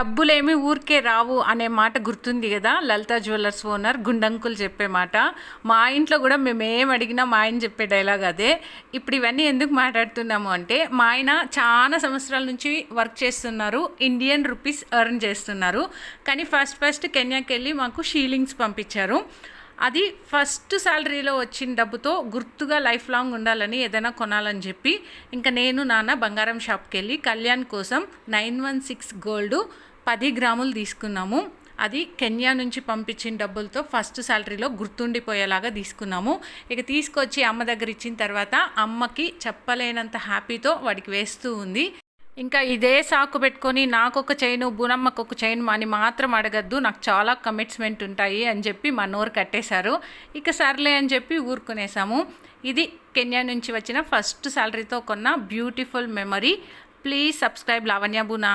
డబ్బులేమి ఊరికే రావు అనే మాట గుర్తుంది కదా? లలిత జ్యువెలర్స్ ఓనర్ గుండంకులు చెప్పే మాట. మా ఇంట్లో కూడా మేము ఏం అడిగినా మా ఆయన చెప్పే డైలాగ్ అదే. ఇప్పుడు ఇవన్నీ ఎందుకు మాట్లాడుతున్నాము అంటే మా ఆయన చాలా సంవత్సరాల నుంచి వర్క్ చేస్తున్నారు ఇండియన్ రూపీస్ ఎర్న్ చేస్తున్నారు. కానీ ఫస్ట్ ఫస్ట్ కెన్యాకి వెళ్ళి మాకు షీలింగ్స్ పంపించారు. అది ఫస్ట్ శాలరీలో వచ్చిన డబ్బుతో గుర్తుగా లైఫ్ లాంగ్ ఉండాలని ఏదైనా కొనాలని చెప్పి ఇంకా నేను నాన్న బంగారం షాప్కి వెళ్ళి కళ్యాణ్ కోసం నైన్ వన్ సిక్స్ గోల్డ్ పది గ్రాములు తీసుకున్నాము. అది కెన్యా నుంచి పంపించిన డబ్బులతో ఫస్ట్ శాలరీలో గుర్తుండిపోయేలాగా తీసుకున్నాము. ఇక తీసుకొచ్చి అమ్మ దగ్గర ఇచ్చిన తర్వాత అమ్మకి చెప్పలేనంత హ్యాపీతో వాడికి వేస్తూ ఉంది. ఇంకా ఇదే సాకు పెట్టుకొని నాకు ఒక చైను బునమ్మకు ఒక చైన్ అని మాత్రం అడగద్దు. నాకు చాలా కమిట్స్మెంట్ ఉంటాయి అని చెప్పి మా నోరు కట్టేశారు. ఇక సర్లే అని చెప్పి ఊరుకునేసాము ఇది కెన్యా నుంచి వచ్చిన ఫస్ట్ శాలరీతో కొన్న beautiful memory please subscribe Lavanya బునా.